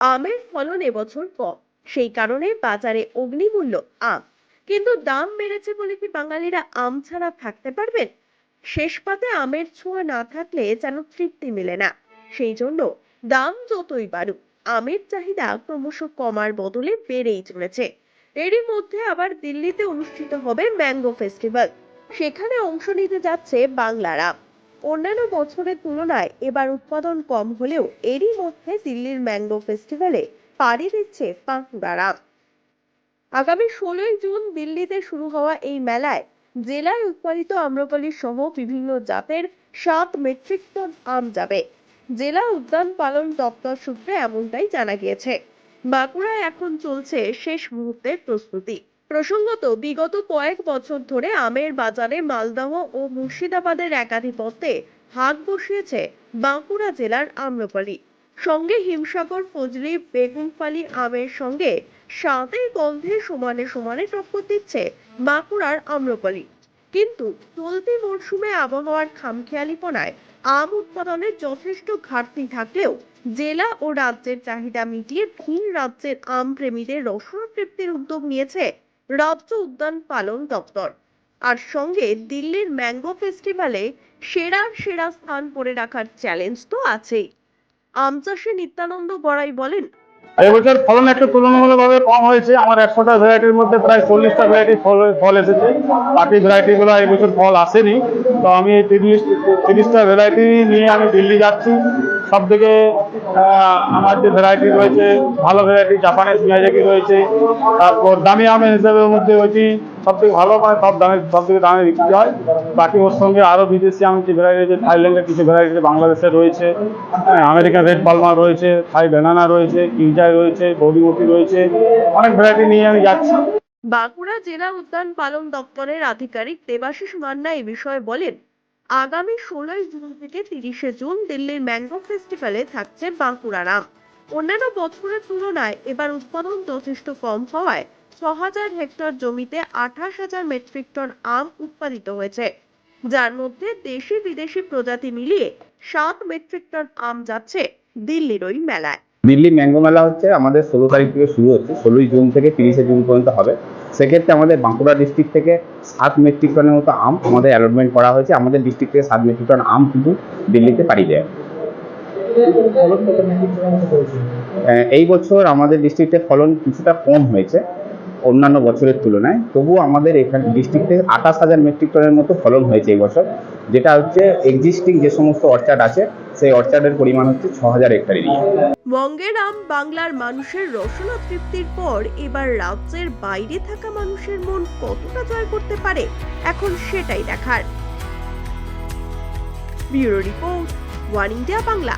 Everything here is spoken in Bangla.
আমের ফলন এবছর কম। সেই কারণে বাজারে অগ্নিমূল্য আম। কিন্তু দাম বেড়েছে বলে কি বাঙালিরা আম ছাড়া থাকতে পারবেন? শেষ পাতে আমের ছোঁয়া না থাকলে যেন তৃপ্তি মেলে না। সেই জন্য দাম যতই বাড়ুক, আমের চাহিদা ক্রমশ কমার বদলে বেড়েই চলেছে। এরই মধ্যে আবার দিল্লিতে অনুষ্ঠিত হবে ম্যাঙ্গো ফেস্টিভ্যাল। সেখানে অংশ নিতে যাচ্ছে বাংলার আম। অন্যান্য বছরের তুলনায় এবার উৎপাদন কম হলেও এরই মধ্যে দিল্লির ম্যাঙ্গো ফেস্টিভ্যালে পাড়ি দিচ্ছে বাঁকুড়ার আগামী ষোলোই জুন দিল্লিতে শুরু হওয়া এই মেলায় জেলায় উৎপাদিত আম্রপালি সহ বিভিন্ন জাতের সাত মেট্রিক টন আম যাবে। জেলা উদ্যান পালন দপ্তর সূত্রে এমনটাই জানা গিয়েছে। বাঁকুড়ায় এখন চলছে শেষ মুহূর্তের প্রস্তুতি। প্রসঙ্গত, বিগত কয়েক বছর ধরে আমের বাজারে মালদহ ও মুর্শিদাবাদের একাধিপত্যে হাত বসিয়েছে বাঁকুড়া জেলার আম্রপালি। সঙ্গে হিমসাগর, ফজলি, বেগুনফালি আমের সঙ্গে স্বাদে গন্ধে সমানে সমানে টক্কর দিচ্ছে বাঁকুড়ার আম্রপালি। কিন্তু চলতি মরশুমে আবহাওয়ার খামখেয়ালিপনায় আম উৎপাদনের যথেষ্ট ঘাটতি থাকলেও জেলা ও রাজ্যের চাহিদা মিটিয়ে ভিন রাজ্যের আম প্রেমীদের রসনা তৃপ্তির উদ্যোগ নিয়েছে রাজ্য উদ্যান পালন দপ্তর। আর সঙ্গে দিল্লির ম্যাঙ্গো ফেস্টিভ্যালে সেরার সেরা স্থান করে রাখার চ্যালেঞ্জ তো আছেই। আম চাষে নিত্যানন্দ বড়াই বলেন। এবছর ফলন একটু তুলনামূলকভাবে কম হয়েছে। আমার একশোটা ভ্যারাইটির মধ্যে প্রায় চল্লিশটা ভ্যারাইটি ফল ফল এসেছে। বাকি ভ্যারাইটিগুলো এবছর ফল আসেনি। তো আমি তিরিশ, তিরিশটা ভ্যারাইটি নিয়ে আমি দিল্লি যাচ্ছি। সব থেকে আমার যে ভ্যারাইটি রয়েছে, ভালো ভ্যারাইটি জাপানের মিয়াজাকি রয়েছে, তারপর দামি আমের হিসাবে মধ্যে ওইটি সব থেকে ভালো মানে সব দামে, সব থেকে দামে বিক্রি হয়। বাকি ওর সঙ্গে আরও বিদেশি আম যে ভ্যারাইটি রয়েছে, থাইল্যান্ডের কিছু ভ্যারাইটি বাংলাদেশের রয়েছে আমেরিকান রেড পালমা রয়েছে, থাই ব্যানানা রয়েছে, কিউজাই রয়েছে, গৌরীমতি রয়েছে, অনেক ভ্যারাইটি নিয়ে আমি যাচ্ছি। বাঁকুড়া জেলা উদ্যান পালন দপ্তরের আধিকারিক দেবাশিস মান্না এ বিষয়ে বলেন আগামী ষোলোই জুন থেকে তিরিশে জুন দিল্লির ম্যাঙ্গো ফেস্টিভ্যালে থাকছে বাঁকুড়ার আম। অন্যান্য বছরের তুলনায় এবার উৎপাদন যথেষ্ট কম হওয়ায় ছ হাজার হেক্টর জমিতে আঠাশ হাজার মেট্রিক টন আম উৎপাদিত হয়েছে। যার মধ্যে দেশি বিদেশি প্রজাতি মিলিয়ে সাত মেট্রিক টন আম যাচ্ছে দিল্লির ওই মেলায়। দিল্লি ম্যাঙ্গো মেলা হচ্ছে আমাদের ষোলো তারিখ থেকে শুরু হচ্ছে। ষোলোই জুন থেকে তিরিশে জুন পর্যন্ত হবে। সেক্ষেত্রে আমাদের বাঁকুড়া ডিস্ট্রিক্ট থেকে সাত মেট্রিক টনের মতো আম আমাদের অ্যালটমেন্ট করা হয়েছে। আমাদের ডিস্ট্রিক্ট থেকে সাত মেট্রিক টন আম কিন্তু দিল্লিতে পাড়ি দেয়। এই বছর আমাদের ডিস্ট্রিক্টে ফলন কিছুটা কম হয়েছে অন্যান্য বছরের তুলনায়। তবুও আমাদের এখানে ডিস্ট্রিক্টে আঠাশ হাজার মেট্রিক টনের মতো ফলন হয়েছে এই বছর, যেটা হচ্ছে এক্সিস্টিং যে সমস্ত অর্চার্ড আছে সেই অর্চার্ডের পরিমাণ হচ্ছে ছ হাজার হেক্টর এরিয়া বঙ্গের আম বাংলার মানুষের রসনা তৃপ্তির পর এবার রাজ্যের বাইরে থাকা মানুষের মন কতটা জয় করতে পারে, এখন সেটাই দেখার। Bureau report, One India Bangla.